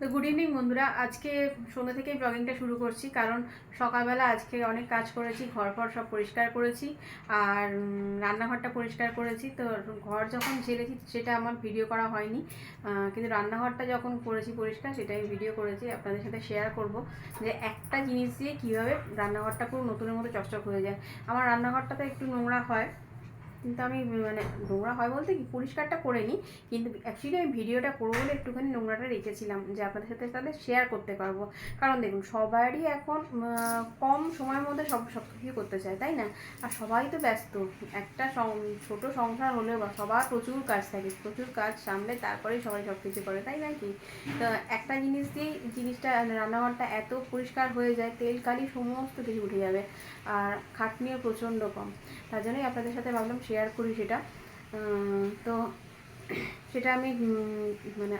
তো good evening বন্ধুরা। আজকে সন্ধ্যা থেকেই ব্লগিংটা শুরু করছি, কারণ সকালবেলা আজকে অনেক কাজ করেছি ঘর ফর সব পরিষ্কার করেছি, আর রান্নাঘরটা পরিষ্কার করেছি। তো ঘর যখন ঝেড়েছি সেটা আমার ভিডিও করা হয়নি। কিন্তু রান্নাঘরটা যখন করেছি পরিষ্কার, সেটাই ভিডিও করেছি। আপনাদের সাথে শেয়ার করব যে একটা জিনিস দিয়ে কীভাবে রান্নাঘরটা পুরো নতুনের মতো চকচক হয়ে যায়। আমার রান্নাঘরটাতে একটু নোংরা হয় কিন্তু আমি মানে নোংরা হয় বলতে কি, পরিষ্কারটা করে নিই। কিন্তু অ্যাকচুয়ালি আমি ভিডিওটা করব বলে একটুখানি নোংরাটা রেখেছিলাম, যে আপনাদের সাথে তাহলে শেয়ার করতে পারব। কারণ দেখুন, সবারই এখন কম সময়ের মধ্যে সব সব কিছু করতে চায়, তাই না? আর সবাই তো ব্যস্ত। একটা ছোট সংসার হলেও বা, সবার প্রচুর কাজ থাকে, প্রচুর কাজ সামলে তারপরেই সবাই সব কিছু করে, তাই নাকি তো একটা জিনিস দিয়েই জিনিসটা রান্নাঘরটা এত পরিষ্কার হয়ে যায়, তেল কালি সমস্ত কিছু উঠে যাবে, আর খাটনিও প্রচণ্ড কম। তার জন্যই আপনাদের সাথে ভাবলাম শেয়ার করি সেটা। তো সেটা আমি মানে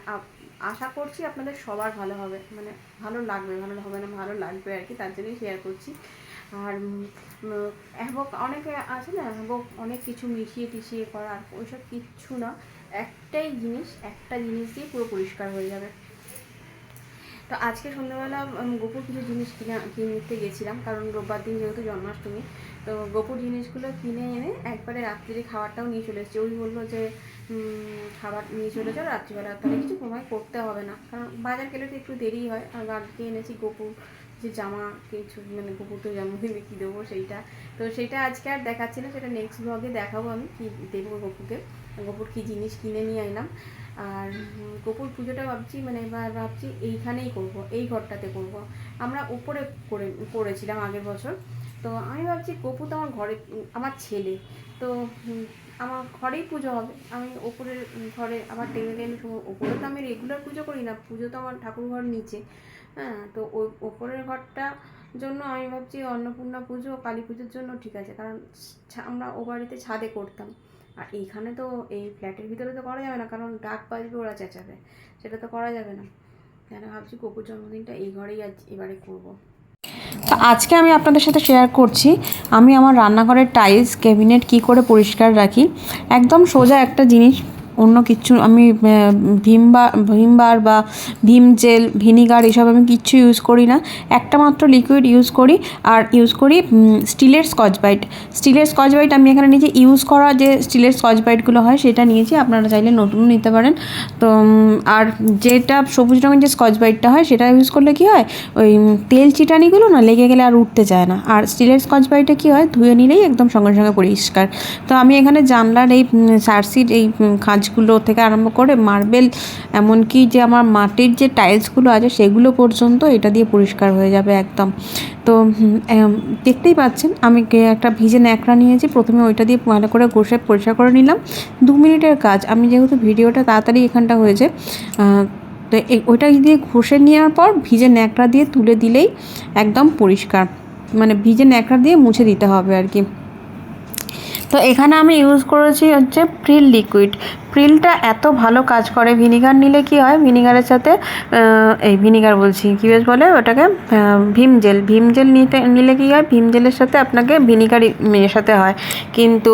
আশা করছি আপনাদের সবার ভালো হবে। মানে ভালো লাগবে ভালো হবে না ভালো লাগবে আর কি তার জন্যই শেয়ার করছি। আর উম, অনেকে আছে না এবং অনেক কিছু মিশিয়ে টিশিয়ে করার ওইসব কিচ্ছু না। একটাই জিনিস একটা জিনিস দিয়ে পুরো পরিষ্কার হয়ে যাবে। তো আজকে সন্ধ্যাবেলা গোপুর কিছু জিনিস কিনে, কিনতে গেছিলাম, কারণ রোববার দিন যেহেতু জন্মাষ্টমী, তো গোপুর জিনিসগুলো কিনে এনে একবারে রাত্রিরে খাবারটাও নিয়ে চলে এসেছি। ওই বলল যে খাবার নিয়ে চলে যাও রাত্রিবেলা, তাহলে কিছু সময় করতে হবে না। কারণ বাজার গেলে তো একটু দেরি হয়। আর বাড়িতে এনেছি গোপুর যে জামা, কিছু মানে গোপুরকে জন্মদিনে কী দেবো সেইটা। তো সেটা আজকে আর দেখাচ্ছি না, সেটা নেক্সট ব্লগে দেখাবো আমি, কী দেবো গোপুকে। গোপুর কী জিনিস কিনে নিয়ে এলাম আর গোপুর পুজোটা ভাবছি মানে এবার ভাবছি এইখানেই করব, এই ঘরটাতে করব। আমরা উপরে করে, করেছিলাম আগের বছর। তো আমি ভাবছি গোপু তো আমার ঘরে, আমার ছেলে। তো আমার ঘরেই পুজো হবে। আমি ওপরের ঘরে আমার টেবিলে ওপরে তো আমি রেগুলার পুজো করি না, পুজো তো আমার ঠাকুর ঘর নিচে। হ্যাঁ তো ওই ওপরের ঘরটা জন্য আমি ভাবছি অন্নপূর্ণা পুজো, কালী পুজোর জন্য ঠিক আছে। কারণ আমরা ও বাড়িতে ছাদে করতাম। আর এইখানে তো এই ফ্ল্যাটের ভিতরে তো করা যাবে না, কারণ ডাক বাজবে, ওরা চেঁচাবে। সেটা তো করা যাবে না। কেন ভাবছি কুকুর জন্মদিনটা এই ঘরেই আজ এবারে করব। তো আজকে আমি আপনাদের সাথে শেয়ার করছি, আমি আমার রান্নাঘরের টাইলস ক্যাবিনেট কি করে পরিষ্কার রাখি। একদম সোজা একটা জিনিস অন্য কিছু আমি ভিম বা বা ভিম জেল ভিনিগার এসব আমি কিচ্ছু ইউজ করি না। একটা মাত্র লিকুইড ইউজ করি আর ইউজ করি স্টিলের স্কচ বাইট স্টিলের স্কচ বাইট আমি এখানে নিয়েছি। ইউজ করা যে স্টিলের স্কচ বাইটগুলো হয় সেটা নিয়েছি আপনারা চাইলে নতুন নিতে পারেন। তো আর যেটা সবুজ রঙের যে স্কচ বাইটটা হয় সেটা ইউজ করলে কি হয়? ওই তেল চিটানিগুলো না লেগে গেলে আর উঠতে চায় না। আর স্টিলের স্কচ বাইটে কী হয়? ধুয়ে নিলেই একদম সঙ্গে সঙ্গে পরিষ্কার। তো আমি এখানে জানলার এই সার্সির এই উম, খাঁজগুলো থেকে আরম্ভ করে মার্বেল, এমনকি যে আমার মাটির যে টাইলসগুলো আছে সেগুলো পর্যন্ত এটা দিয়ে পরিষ্কার হয়ে যাবে একদম। তো দেখতেই পাচ্ছেন, আমি একটা ভিজে ন্যাকড়া নিয়েছি, প্রথমে ওইটা দিয়ে ভালো করে ঘষে পরিষ্কার করে নিলাম। দু মিনিটের কাজ, আমি যেহেতু ভিডিওটা তাড়াতাড়ি এখানটা হয়েছে তো ওইটা দিয়ে ঘষে নেওয়ার পর ভিজে ন্যাকড়া দিয়ে তুলে দিলেই একদম পরিষ্কার। মানে ভিজে ন্যাকড়া দিয়ে মুছে দিতে হবে আর কি। তো এখানে আমি ইউজ করেছি হচ্ছে প্রিল লিকুইড প্রিলটা এত ভালো কাজ করে ভিনিগার নিলে কি হয়? ভিনিগারের সাথে এই ভিনিগার বলছি, কী বেশ বলে ওটাকে? ভীম জেল ভীম জেল নিতে, নিলে কি হয়? ভীম জেলের সাথে আপনাকে ভিনিগার মেশাতে হয়। কিন্তু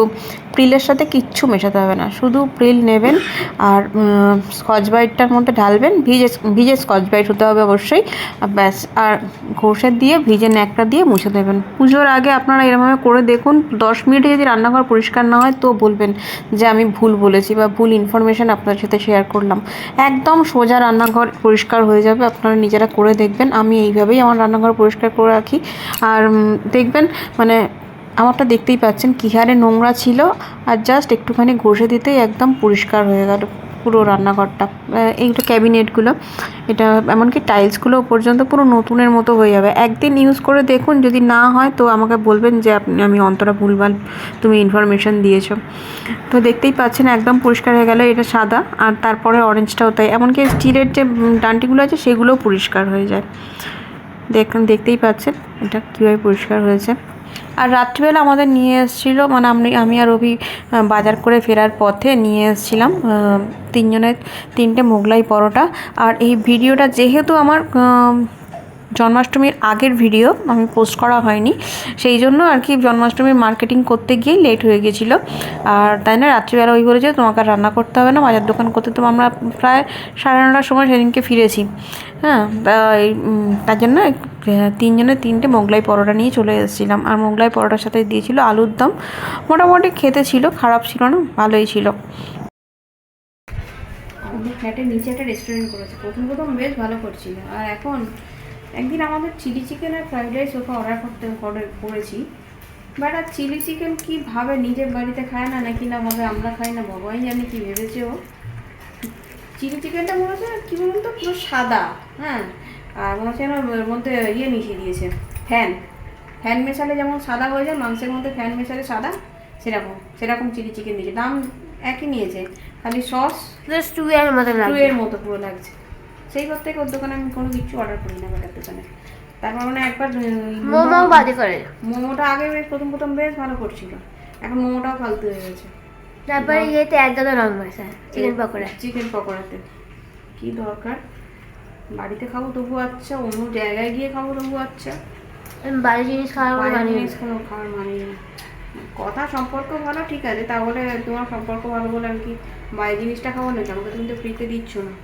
প্রিলের সাথে কিচ্ছু মেশাতে হবে না। শুধু প্রিল নেবেন আর স্কচ বাইটটার মধ্যে ঢালবেন। ভিজে ভিজে স্কচ বাইট হতে হবে অবশ্যই। ব্যাস, আর ঘষে দিয়ে, ভিজে ন্যাকটা দিয়ে মুছে দেবেন। পুজোর আগে আপনারা এরমভাবে করে দেখুন। দশ মিনিটে যদি রান্নাঘর পরিষ্কার না হয়, তো বলবেন যে আমি ভুল বলেছি বা ভুল ইনফরমেশান আপনার সাথে শেয়ার করলাম। একদম সোজা রান্নাঘর পরিষ্কার হয়ে যাবে, আপনারা নিজেরা করে দেখবেন। আমি এইভাবেই আমার রান্নাঘর পরিষ্কার করে রাখি। আর দেখবেন মানে আমারটা দেখতেই পাচ্ছেন, কী হারে নোংরা ছিল। আর জাস্ট একটুখানি ঘষে দিতেই একদম পরিষ্কার হয়ে গেল। পুরো রান্নাঘরটা এইগুলো ক্যাবিনেটগুলো, এটা এমনকি টাইলসগুলো পর্যন্ত পুরো নতুনের মতো হয়ে যাবে। একদিন ইউজ করে দেখুন, যদি না হয় তো আমাকে বলবেন যে আপনি, আমি অন্তরা ভুলভাল তুমি ইনফরমেশন দিয়েছ। তো দেখতেই পাচ্ছেন একদম পরিষ্কার হয়ে গেল, এটা সাদা আর তারপরে অরেঞ্জটাও তাই। এমনকি স্টিলের যে ডান্টিগুলো আছে সেগুলোও পরিষ্কার হয়ে যায়। দেখুন দেখতেই পাচ্ছেন এটা কীভাবে পরিষ্কার হয়েছে। আর রাত্রিবেলা আমাদের নিয়ে এসেছিল মানে আমি আমি আর রবি বাজার করে ফেরার পথে নিয়ে এসেছিলাম তিনজনের তিনটে মোগলাই পরোটা। আর এই ভিডিওটা যেহেতু আমার জন্মাষ্টমীর আগের ভিডিও, আমি পোস্ট করা হয়নি, সেই জন্য আর কি জন্মাষ্টমীর মার্কেটিং করতে গিয়ে লেট হয়ে গেছিল। আর তাই না, রাত্রিবেলা ওই বলেছে, তোমাকে আর রান্না করতে হবে না, বাজার দোকান করতে তো আমরা প্রায় সাড়ে নটার সময় সেদিনকে ফিরেছি। হ্যাঁ তার জন্য তিনজনের তিনটে মোগলাই পরোটা নিয়ে চলে এসেছিলাম। আর মোগলাই পরোটার সাথে দিয়েছিল আলুর দম। মোটামুটি খেতে ছিল, খারাপ ছিল না, ভালোই ছিল। আমাদের ফ্ল্যাটের নিচে একটা রেস্টুরেন্ট করেছে। প্রথম প্রথম বেশ ভালো করছিল। আর এখন একদিন আমাদের চিলি চিকেন আর ফ্রাইড রাইস ওকে অর্ডার করতে অর্ডার করেছি। বাট আর চিলি চিকেন কি ভাবে নিজের বাড়িতে খায় না, নাকি না ভাবে আমরা খাই না ভগবান জানি কি ভেবেছে ও। চিলি চিকেনটা মনে হচ্ছে কী বলুন তো, পুরো সাদা হ্যাঁ? আর মনে হচ্ছে ওর মধ্যে ইয়ে মিশিয়ে দিয়েছে ফ্যান ফ্যান মেশালে যেমন সাদা হয়ে যায়, মাংসের মধ্যে ফ্যান মেশালে সাদা, সেরকম সেরকম চিলি চিকেন দিয়েছে। দাম একই নিয়েছে। খালি সস স্টুয়ের মতো টু এর মতো পুরো লাগছে। সেই করতে ওর দোকানে আমি কোনো কিছু অর্ডার করি না বেটার দোকানে। তারপর মানে একবার মোমো বাদে করে। মোমোটা আগে বেশ প্রথম প্রথম বেশ ভালো করছিল। এখন মোমোটাও ফালতু হয়ে গেছে। তারপরে ইয়েতে একদম রং মাসা চিকেন পকোড়া। চিকেন পকোড়াতে। কি দরকার? বাড়িতে খাব তবু আচ্ছা অন্য জায়গায় গিয়ে খাব তবু আচ্ছা। বাড়ির জিনিস খাওয়ার মানে খাওয়ার মানে। কথা সম্পর্ক ভালো ঠিক আছে, তাহলে তোমার সম্পর্ক ভালো বলে আমি কি বাইরে জিনিসটা খাব নাকি? আমাকে তুমি তো ফ্রিতে দিচ্ছ না।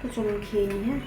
তো চলুন খেয়ে নিই হ্যাঁ?